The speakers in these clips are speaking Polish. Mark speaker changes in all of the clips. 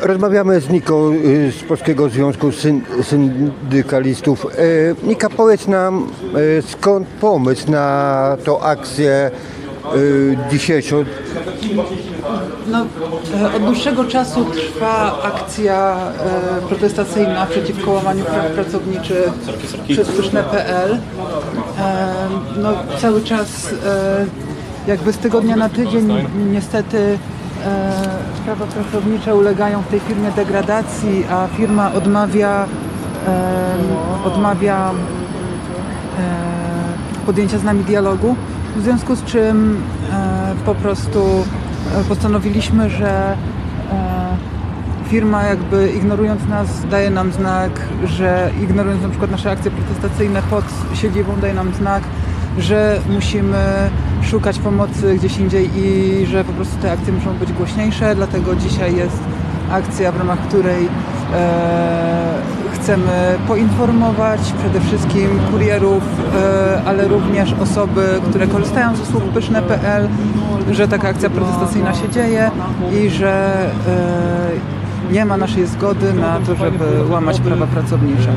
Speaker 1: Rozmawiamy z Niką y, z Polskiego Związku Syn- Syndykalistów. E, Nika, powiedz nam, e, skąd pomysł na tą akcję y, dzisiejszą?
Speaker 2: No, e, od dłuższego czasu trwa akcja protestacyjna przeciwko łamaniu praw pracowniczych przez pyszne.pl. No, cały czas jakby z tygodnia na tydzień niestety prawa pracownicze ulegają w tej firmie degradacji, a firma odmawia, e, odmawia e, podjęcia z nami dialogu, w związku z czym e, po prostu e, postanowiliśmy, że e, firma jakby ignorując nas daje nam znak, że ignorując na przykład nasze akcje protestacyjne pod siedzibą daje nam znak, że musimy szukać pomocy gdzieś indziej i że po prostu te akcje muszą być głośniejsze, dlatego dzisiaj jest akcja, w ramach której e, chcemy poinformować przede wszystkim kurierów, e, ale również osoby, które korzystają z usług pyszne.pl, że taka akcja protestacyjna się dzieje i że e, nie ma naszej zgody na to, żeby łamać prawa pracownicze.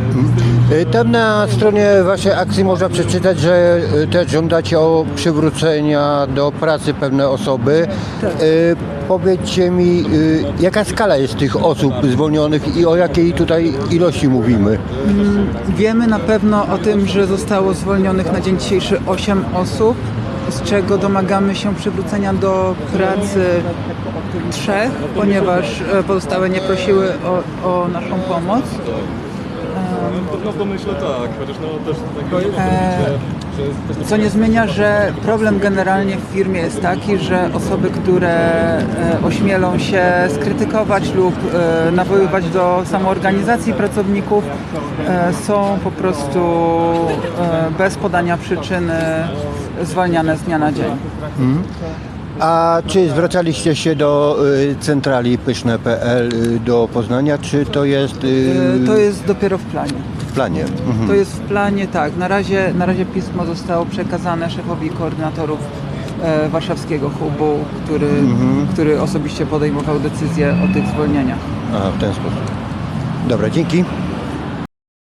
Speaker 1: E, Tam na stronie Waszej akcji można przeczytać, że e, też żądacie o przywrócenia do pracy pewne osoby.
Speaker 2: Tak.
Speaker 1: E, Powiedzcie mi, jaka skala jest tych osób zwolnionych i o jakiej tutaj ilości mówimy?
Speaker 2: Wiemy na pewno o tym, że zostało zwolnionych na dzień dzisiejszy 8 osób, z czego domagamy się przywrócenia do pracy trzech, ponieważ e, pozostałe nie prosiły o, o naszą pomoc.
Speaker 3: No w domyśle tak, chociaż no też tak
Speaker 2: E, Co nie zmienia, że problem generalnie w firmie jest taki, że osoby, które e, ośmielą się skrytykować lub e, nawoływać do samoorganizacji pracowników e, są po prostu e, bez podania przyczyny zwalniane z dnia na dzień.
Speaker 1: A czy zwracaliście się do y, centrali pyszne.pl y, do Poznania, czy to jest y,
Speaker 2: E, To jest dopiero w planie.
Speaker 1: w planie? Mhm.
Speaker 2: To jest w planie, tak. Na razie, na razie pismo zostało przekazane szefowi koordynatorów e, warszawskiego hubu, który, który osobiście podejmował decyzję o tych zwolnieniach.
Speaker 1: Aha, w ten sposób. Dobra, dzięki.